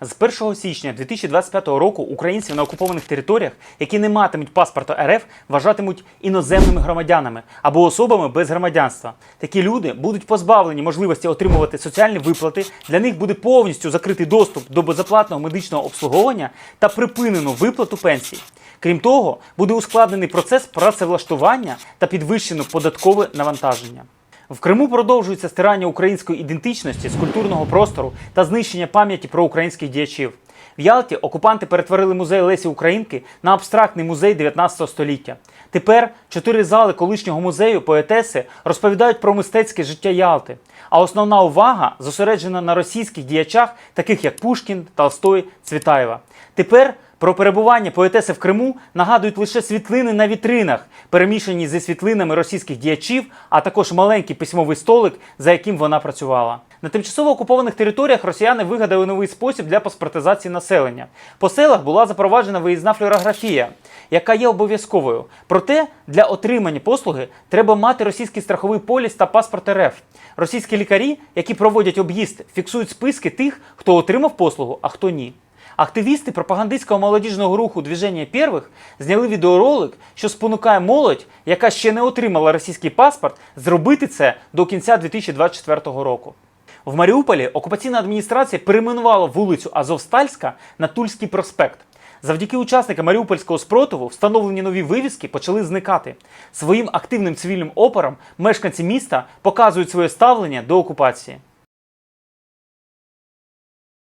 З 1 січня 2025 року українців на окупованих територіях, які не матимуть паспорта РФ, вважатимуть іноземними громадянами або особами без громадянства. Такі люди будуть позбавлені можливості отримувати соціальні виплати. Для них буде повністю закритий доступ до безоплатного медичного обслуговування та припинено виплату пенсій. Крім того, буде ускладнений процес працевлаштування та підвищено податкове навантаження. В Криму продовжується стирання української ідентичності з культурного простору та знищення пам'яті про українських діячів. В Ялті окупанти перетворили музей Лесі Українки на абстрактний музей 19 століття. Тепер чотири зали колишнього музею поетеси розповідають про мистецьке життя Ялти. А основна увага зосереджена на російських діячах, таких як Пушкін, Толстой, Цвітаєва. Тепер про перебування поетеси в Криму нагадують лише світлини на вітринах, перемішані зі світлинами російських діячів, а також маленький письмовий столик, за яким вона працювала. На тимчасово окупованих територіях росіяни вигадали новий спосіб для паспортизації населення. По селах була запроваджена виїзна флюорографія, яка є обов'язковою. Проте для отримання послуги треба мати російський страховий поліс та паспорт РФ. Російські лікарі, які проводять об'їзд, фіксують списки тих, хто отримав послугу, а хто ні. Активісти пропагандистського молодіжного руху «Движення первих зняли відеоролик, що спонукає молодь, яка ще не отримала російський паспорт, зробити це до кінця 2024 року. В Маріуполі окупаційна адміністрація перейменувала вулицю Азовстальська на Тульський проспект. Завдяки учасникам Маріупольського спротиву встановлені нові вивіски почали зникати. Своїм активним цивільним опором мешканці міста показують своє ставлення до окупації.